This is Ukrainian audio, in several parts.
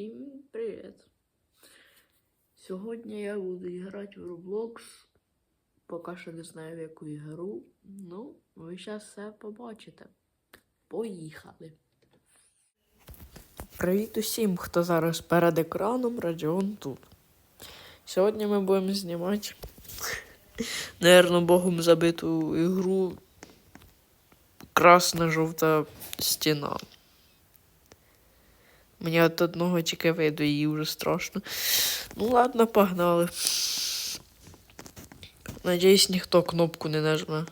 Всім привіт! Сьогодні я буду грати в Roblox. Поки що не знаю в яку ігру. Ну, ви зараз все побачите. Поїхали! Привіт усім, хто зараз перед екраном Радіон тут. Сьогодні ми будемо знімати, наверно, богом забиту ігру Красна жовта стіна. Мені от одного тільки виду її вже страшно. Ну ладно, погнали. Надіюсь, ніхто кнопку не нажме.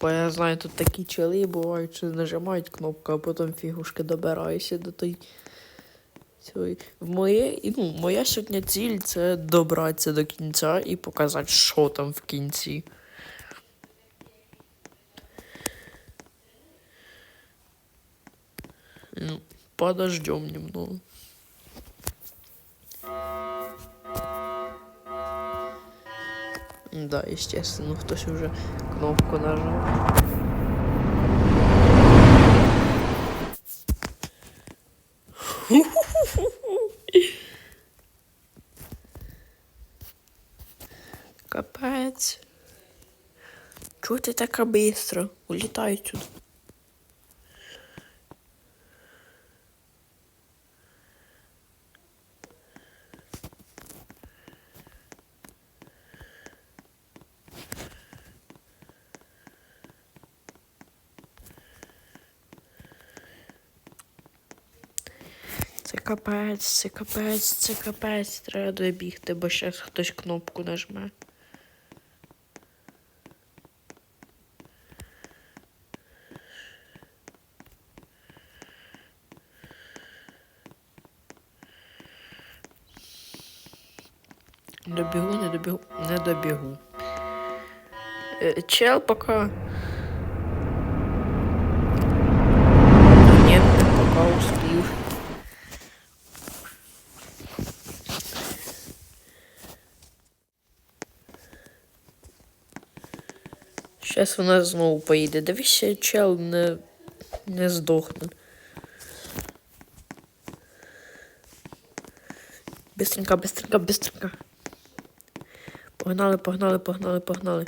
Бо я знаю, тут такі чоли бувають, що нажимають кнопку, а потім фігушки добираюся до той. В моє, ну, моя сьогодні ціль це добратися до кінця і показати, що там в кінці. Ну, подождем немного. Да, естественно, хтось уже кнопку нажал. Капець. Чого ти така быстро? Улітай сюди. Це капець, це капець, це капець. Треба добігти, бо зараз хтось кнопку нажме. Добігу, не добігу, не добігу. Е, Чел пока. Ні, не пока успів. Щас вона знову поїде. Дивися, чел не, не здохне. Бистренько, бистренько, бистренько. Погнали, погнали, погнали, погнали.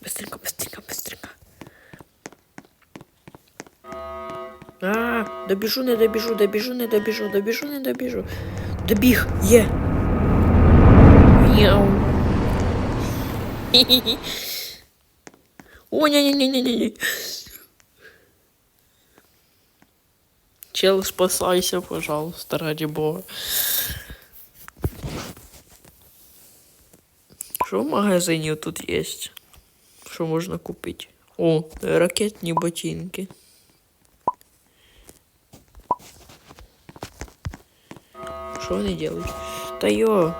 Быстренько, быстренько, быстренько. А, добіжу, не добіжу, добіжу, не добіжу, добіжу, не добіжу. Добіг, є. Хі-хі-хі. О, ні-ні-ні-ні-ні. Чел, спасайся, пожалуйста, ради бога. Що в магазині тут є? Що можна купити? О, ракетні ботинки. Що вони делають? Та йо.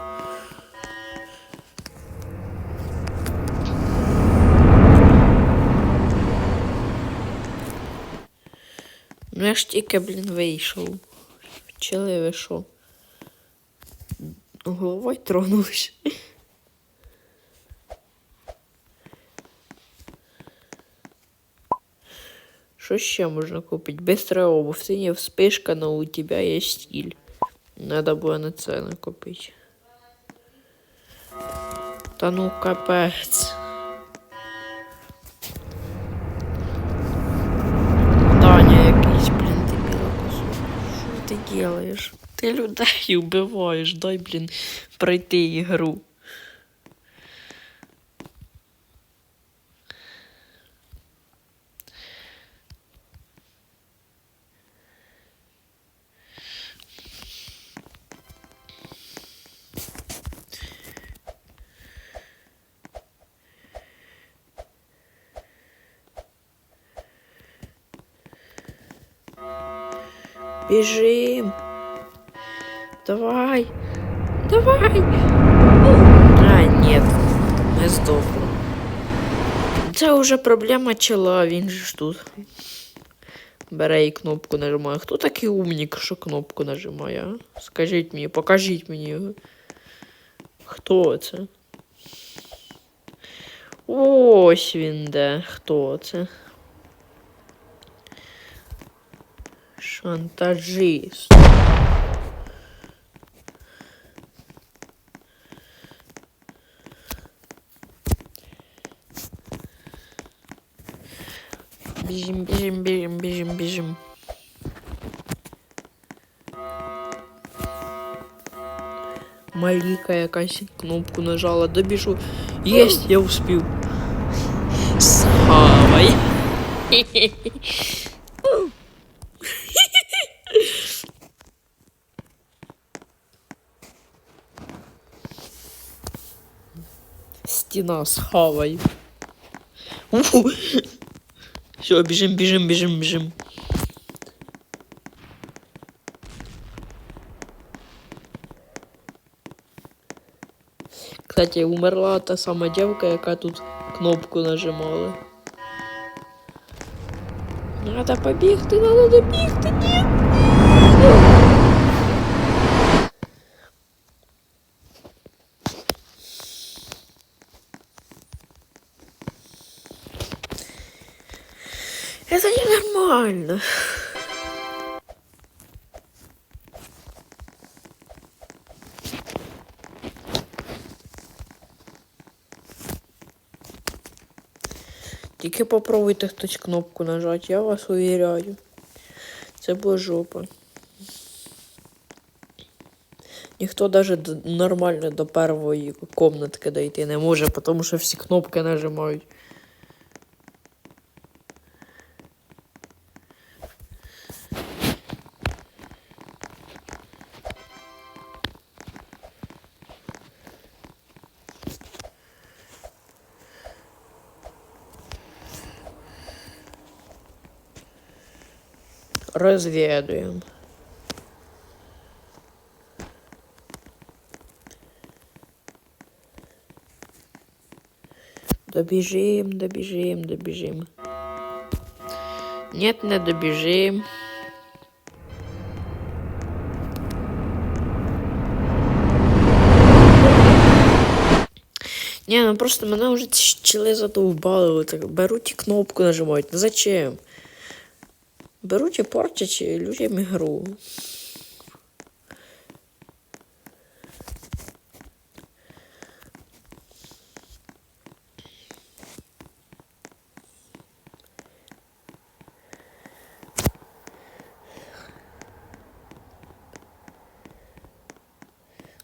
Ну я ж тільки, блін, вийшов. Вчили ви що? Головою тронулись. Что еще можно купить? Быстрая обувь. Ты не вспышка, но у тебя есть стиль. Надо було на це купить. Та ну капец. Даня якийсь, блін, ти білокосу. Що ти делаєш? Ти людей вбиваєш, дай, блін, пройти ігру. Бежим. Давай. Давай. А, нет. Не здохло. Це вже проблема чола, він же ж тут. Бере і кнопку нажимає. Хто такий умник, що кнопку нажимає? а? Скажіть мені, покажіть мені його. Хто це? Ось він де. Хто це? Шантажист. Біжим, біжим, біжим, біжим, біжим. Маліка якась кнопку нажала, добіжу. Єсть, я успів. Схавай. Стіна схавай. Все, біжим, біжим, біжим, біжим. Кстати, умерла та сама дівка, яка тут кнопку нажимала. Надо побігти, надо добігти, Это ненормально. Тільки попробуйте хтось кнопку нажати, я вас увіряю. Це буде жопа. Ніхто навіть нормально до першої комнатки дойти не може, тому що всі кнопки нажимають. Розвідуємо. Добіжим, добіжим, добіжим. Нет, не добіжим. Ні, ну просто мене вже ці чили задовбали. Так беруть і кнопку нажимають. Ну зачем? Беруть і портять людям ігру.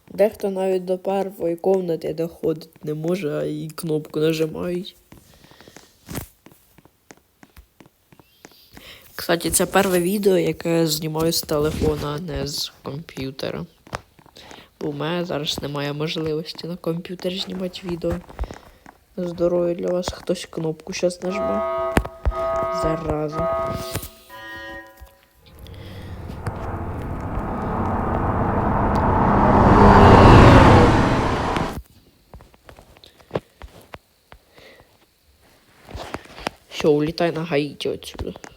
Дехто навіть до першої комнати доходить не може, а і кнопку нажимають. Кстати, це перше відео, яке знімаю з телефона, а не з комп'ютера. Бо у мене зараз немає можливості на комп'ютері знімати відео. Здоров'я для вас хтось кнопку зараз нажме. Зараза. Все, улетай на Гаити отсюда.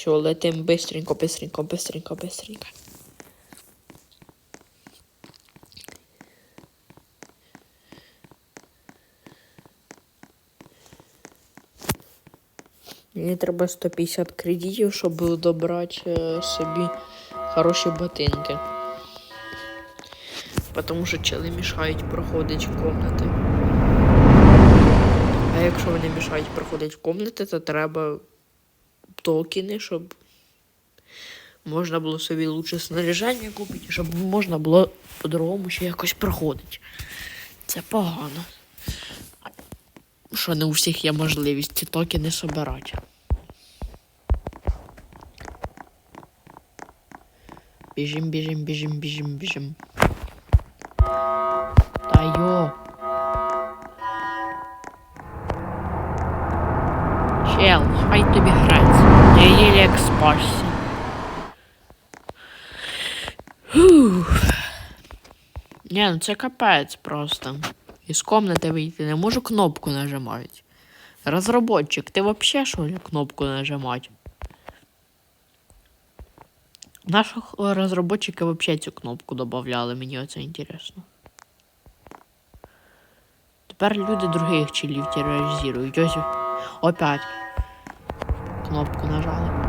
Все, летим быстренько, быстренько, быстренько, быстренько. Мені треба 150 кредитів, щоб добрати е, собі хороші ботинки. Потому що чели мішають проходити в комнати. А якщо вони мішають проходити в комнати, то треба токени, щоб можна було собі лучше снаряження купити, щоб можна було по-другому ще якось проходити. Це погано. Що не у всіх є можливість ці токени собирати. Біжим, біжим, біжим, біжим, біжим. Та йо. Як Ні, ну це капець просто. Із комнати вийти не можу кнопку нажимати. Розроботчик, ти вообще що ли кнопку нажимати? Наші розробники взагалі цю кнопку додавали, мені оце інтересно. Тепер люди других чилів тероризують. Ось опять кнопку нажали.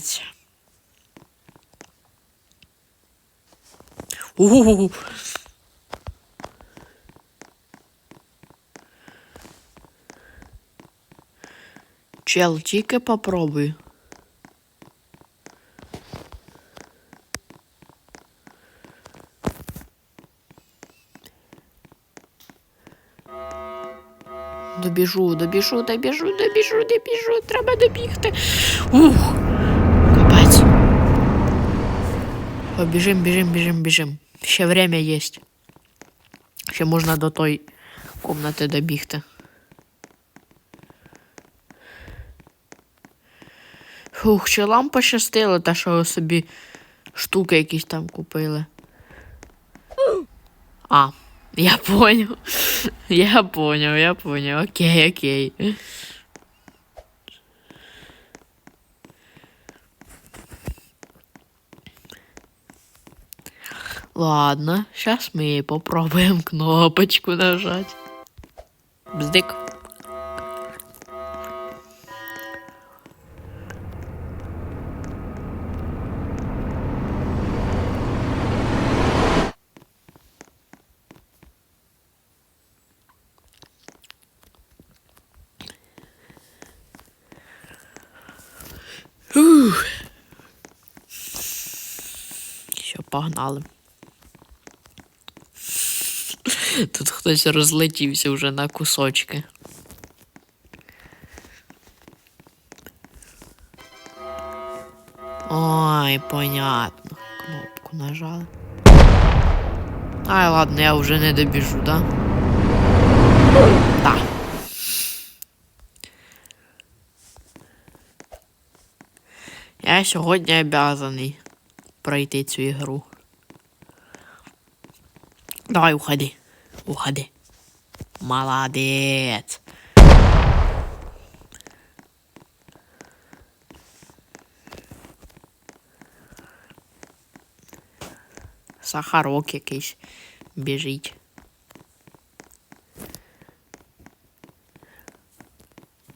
Це капець. У. Чел, тільки попробуй. Добіжу, добіжу, добіжу, добіжу, добіжу, треба добігти. Ух, О, Біжим, біжим, біжим, біжим. Ще время є. Ще можна до той комнати добігти. Фух, ще вам пощастило, те, що собі штуки якісь там купили. А, я поняв. Я поняв, я поняв. Окей, окей. Ладно, сейчас мы попробуем кнопочку нажать. Бздик. Ух. Все, погнали. Тут хтось розлетівся вже на кусочки. Ой, понятно. Кнопку нажали. Ай, ладно, я вже не добіжу, да? Да. Я сьогодні обязаний пройти цю ігру. Давай, уходи. Уходи. Молодец. Сахарок якийсь біжить.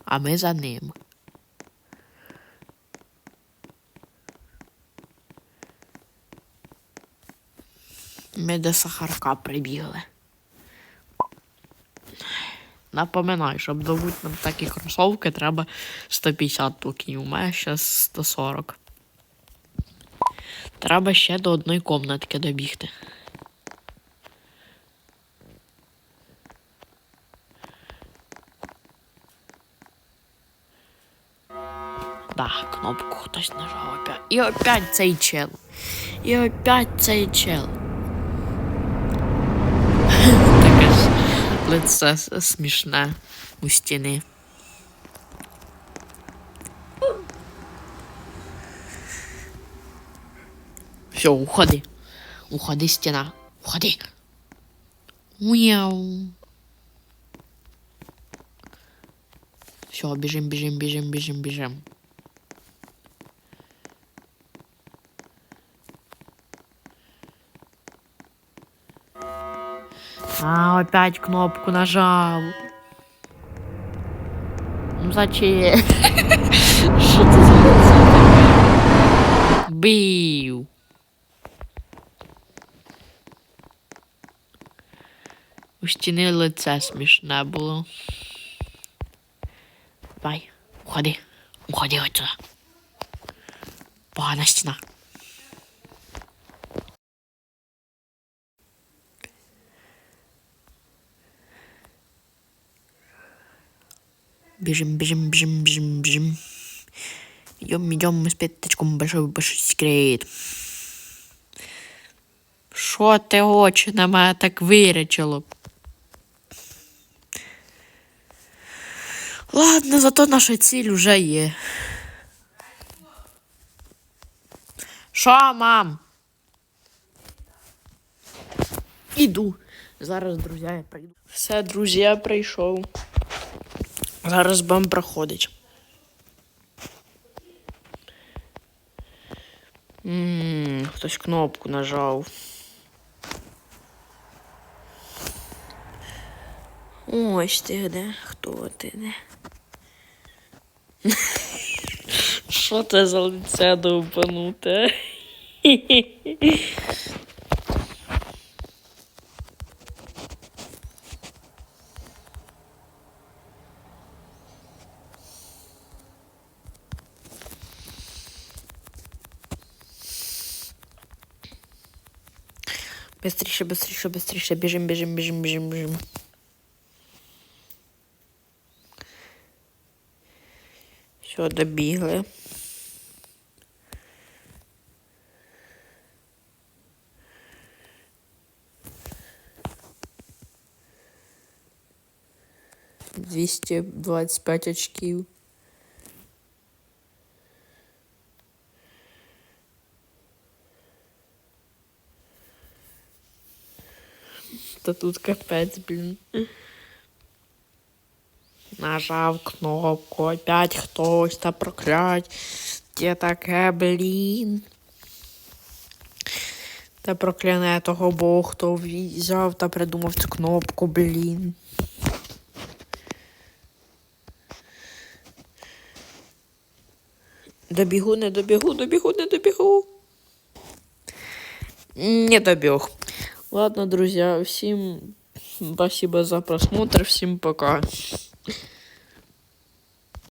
А ми за ним. Ми до сахарка прибігли. Напоминаю, щоб добути нам такі кросовки, треба 150 токенів. У мене зараз 140. Треба ще до одної комнатки добігти. Да, кнопку хтось нажав опять. І опять цей чел. І опять цей чел. Таке ж лице с- смішне у стіни. Все, уходи. Уходи, стіна. Уходи. Мяу. Все, біжим, біжим, біжим, біжим, біжим. А, опять кнопку нажал. Ну зачем? Що це за? Бив. У стіни лице смішне було. Давай, уходи. Уходи отсюда. Погана стіна. Бежим, бежим, бежим, бежим, бежим. Идем, идем, мы с пяточком большой, большой секрет. Що ти очі на мене так вирячило? Ладно, зато наша ціль уже є. Що, мам? Іду. Зараз, друзі, я прийду. Все, друзі, я прийшов. Зараз бам проходить. Ммм, хтось кнопку нажав. Ось ти де. Хто ти де? Що це за лице довбануте? Быстріше, быстріше, быстріше. Біжим, біжим, біжим, біжим, біжим. Все, добігли. Двісті двадцять п'ять очків. Та тут капець, блін. Нажав кнопку, опять хтось та проклять. Де таке, блін. Та прокляне того Бог, хто взяв та придумав цю кнопку, блін. Добігу, не добігу, добігу, не добігу. Не добег. Ладно, друзья, всем спасибо за просмотр, всем пока.